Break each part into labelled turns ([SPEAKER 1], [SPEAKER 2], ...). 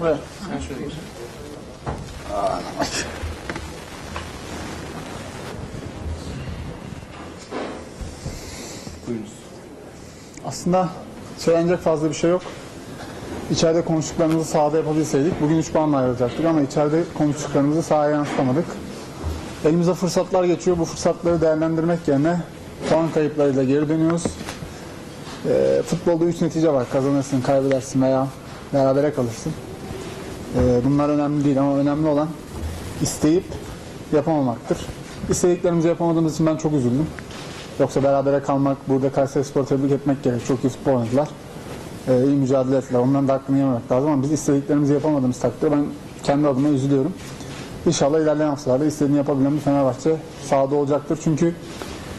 [SPEAKER 1] Buraya. Aslında söylenecek fazla bir şey yok. İçeride konuştuklarımızı sahada yapabilseydik bugün 3 puanla ayrılacaktık ama içeride konuştuklarımızı sahaya yansıtamadık. Elimize fırsatlar geçiyor. Bu fırsatları değerlendirmek yerine puan kayıplarıyla geri dönüyoruz. Ee, futbolda 3 netice var. Kazanırsın, kaybedersin veya berabere kalırsın. Ee, bunlar önemli değil ama önemli olan isteyip yapamamaktır. İstediklerimizi yapamadığımız için ben çok üzüldüm. Yoksa berabere kalmak, burada Kayseri Spor'u tebrik etmek gerek. Çok iyi futbol oynadılar. Ee, iyi mücadele ettiler. Onların da hakkını yememek lazım ama biz istediklerimizi yapamadığımız takdirde ben kendi adıma üzülüyorum. İnşallah ilerleyen haftalarda istediğini yapabilen bir Fenerbahçe sahada olacaktır. Çünkü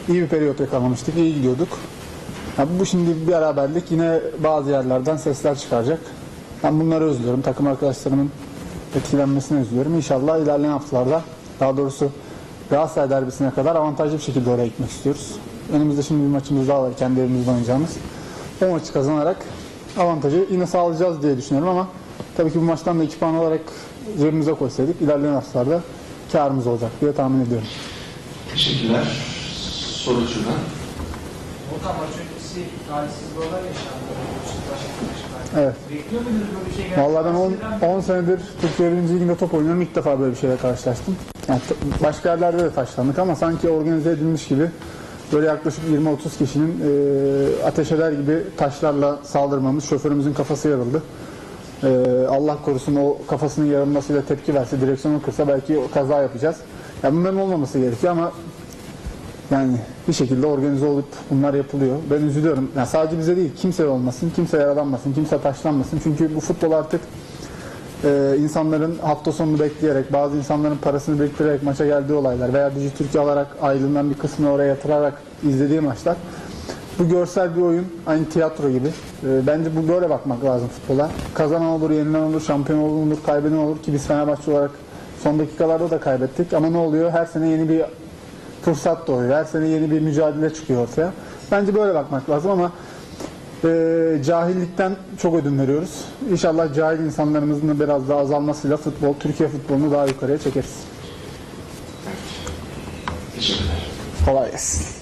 [SPEAKER 1] iyi bir periyot yakalamıştık, iyi gidiyorduk. Ya bu şimdi bir beraberlik yine bazı yerlerden sesler çıkaracak. Ben bunları üzülüyorum. Takım arkadaşlarımın etkilenmesine üzülüyorum. İnşallah ilerleyen haftalarda daha doğrusu Galatasaray derbisine kadar avantajlı bir şekilde oraya gitmek istiyoruz. Önümüzde şimdi bir maçımız daha var kendi evimizde oynayacağımız. O maçı kazanarak avantajı yine sağlayacağız diye düşünüyorum ama tabii ki bu maçtan da 2 puan alarak cebimize koysaydık ilerleyen haftalarda karımız olacak diye tahmin ediyorum.
[SPEAKER 2] Teşekkürler. Soru şuradan.
[SPEAKER 3] Volkan maç öncesi talihsizlikler yaşandı. Beşiktaş-
[SPEAKER 1] Evet.
[SPEAKER 3] Bekliyor muydunuz böyle bir şey?
[SPEAKER 1] Vallahi ben 10 senedir Türkiye 1. Ligi'nde top oynuyorum. İlk defa böyle bir şeyle karşılaştım. Yani başka yerlerde de taşlandık ama sanki organize edilmiş gibi böyle yaklaşık 20-30 kişinin e, ateş eder gibi taşlarla saldırmamız, şoförümüzün kafası yarıldı. E, Allah korusun o kafasının yarılmasıyla tepki verse, direksiyonu kırsa belki o kaza yapacağız. Yani bunların olmaması gerekiyor ama yani bir şekilde organize olup bunlar yapılıyor. Ben üzülüyorum. Yani sadece bize değil, kimse olmasın, kimse yaralanmasın, kimse taşlanmasın. Çünkü bu futbol artık e, insanların hafta sonunu bekleyerek, bazı insanların parasını biriktirerek maça geldiği olaylar veya Digi Türkiye alarak aylığından bir kısmını oraya yatırarak izlediği maçlar. Bu görsel bir oyun, aynı tiyatro gibi. E, bence bu böyle bakmak lazım futbola. Kazanan olur, yenilen olur, şampiyon olur, kaybeden olur ki biz Fenerbahçe olarak son dakikalarda da kaybettik. Ama ne oluyor? Her sene yeni bir fırsat doğuyor. Her sene yeni bir mücadele çıkıyor ortaya. Bence böyle bakmak lazım ama e, cahillikten çok ödün veriyoruz. İnşallah cahil insanlarımızın da biraz daha azalmasıyla futbol, Türkiye futbolunu daha yukarıya çekeriz. Kolay gelsin.